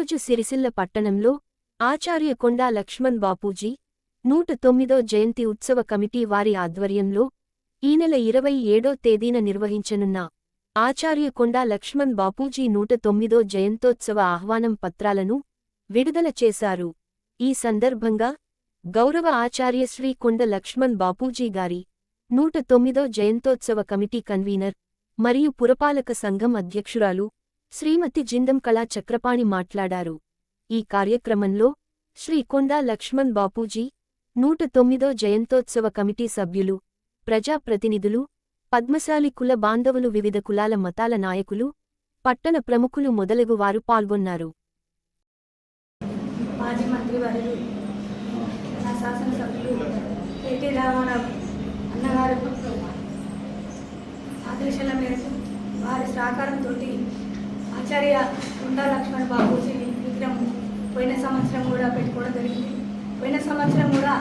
ఈరోజు సిరిసిల్ల పట్టణంలో ఆచార్య కొండా లక్ష్మణ్ బాపూజీ నూట తొమ్మిదో జయంతి ఉత్సవ కమిటీ వారి ఆధ్వర్యంలో ఈ నెల ఇరవై ఏడో తేదీన నిర్వహించనున్న ఆచార్య కొండా లక్ష్మణ్ బాపూజీ నూట తొమ్మిదో జయంతోత్సవ ఆహ్వానం పత్రాలను విడుదల చేశారు. ఈ సందర్భంగా గౌరవ ఆచార్య శ్రీ కొండ లక్ష్మణ్ బాపూజీ గారి నూట తొమ్మిదో జయంతోత్సవ కమిటీ కన్వీనర్ మరియు పురపాలక సంఘం అధ్యక్షురాలు శ్రీమతి జిందం కళా చక్రపాణి మాట్లాడారు. ఈ కార్యక్రమంలో శ్రీ కొండా లక్ష్మణ్ బాపూజీ నూట తొమ్మిదో జయంతోత్సవ కమిటీ సభ్యులు ప్రజాప్రతినిధులు పద్మశాలి కుల బాంధవులు వివిధ కులాల మతాల నాయకులు పట్టణ ప్రముఖులు మొదలగు వారు పాల్గొన్నారు. మాజీ మంత్రి నా శాసనసభ్యులు కేటీ రామారావు అన్నగారు ఆదేశాల మేరకు వారి సహకారంతో ఆచార్య ఉండా లక్ష్మణ్ బాబూజీ విగ్రహం పోయిన సంవత్సరం కూడా పెట్టుకోవడం జరిగింది. పోయిన సంవత్సరం కూడా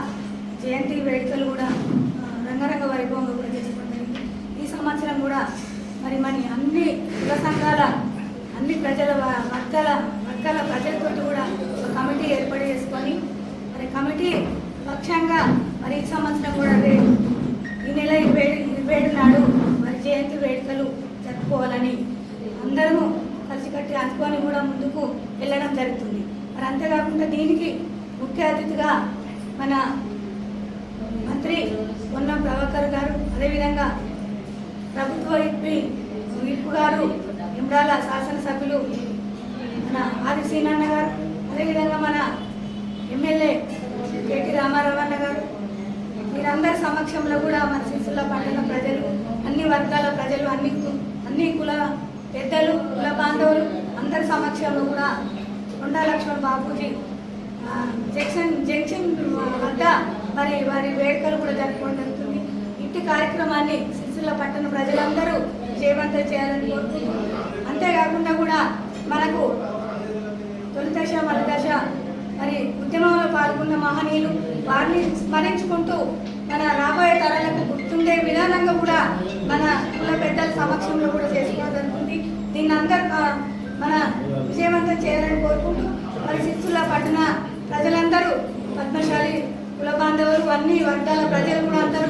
జయంతి వేడుకలు కూడా రంగరంగ వైభవంగా కూడా చేసుకోవడం జరిగింది. ఈ సంవత్సరం కూడా మరి మరి అన్ని కుల సంఘాల అన్ని ప్రజల వర్తల వర్గాల వర్గాల ప్రజలతో కూడా ఒక కమిటీ ఏర్పాటు చేసుకొని మరి కమిటీ పక్షంగా మరి ఈ సంవత్సరం కూడా ఈ నెల ఇరవై ఇరవై నాడు మరి జయంతి వేడుకలు జరుపుకోవాలని అందరము కలిసికట్టి అందుకొని కూడా ముందుకు వెళ్ళడం జరుగుతుంది. మరి అంతేకాకుండా దీనికి ముఖ్య అతిథిగా మన మంత్రి ఉన్న ప్రభాకర్ గారు అదేవిధంగా ప్రభుత్వ విప్పి ఇప్పు గారు ఇమ్రాల శాసనసభ్యులు మన ఆది సీనన్న గారు అదేవిధంగా మన ఎమ్మెల్యే కేటీ రామారావు అన్న గారు. వీరందరి సమక్షంలో కూడా మన శిశుల పట్టణ ప్రజలు అన్ని వర్గాల ప్రజలు అన్ని కు- అన్ని కుల పెద్దలు కుల బాంధవులు అందరి సమక్షంలో కూడా కొండా లక్ష్మణ్ బాపూజీ జంక్షన్ జంక్షన్ వద్ద మరి వారి వేడుకలు కూడా జరుపుకోవడం జరుగుతుంది. ఇంటి కార్యక్రమాన్ని సిరిసిల్ల పట్టణ ప్రజలందరూ విజయవంతం చేయాలని కోరుకుంటున్నాం అంతేకాకుండా కూడా మనకు తొలి దశ మలి దశ మరి ఉద్యమంలో పాల్గొన్న మహనీయులు వారిని స్మరించుకుంటూ మన రాబోయే తరాలకు గుర్తుండే విధానంగా కూడా మన కుల పెద్దల సమక్షంలో కూడా జరుగుతుంది. దీన్ని అందరు మన విజయవంతం చేయాలని కోరుకుంటూ మరి సిత్తుల పట్టణ ప్రజలందరూ పద్మశాలి కుల బాంధవులు అన్ని వర్గాల ప్రజలు కూడా అందరూ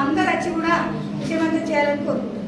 అందరు వచ్చి కూడా విజయవంతం చేయాలని కోరుకుంటున్నారు.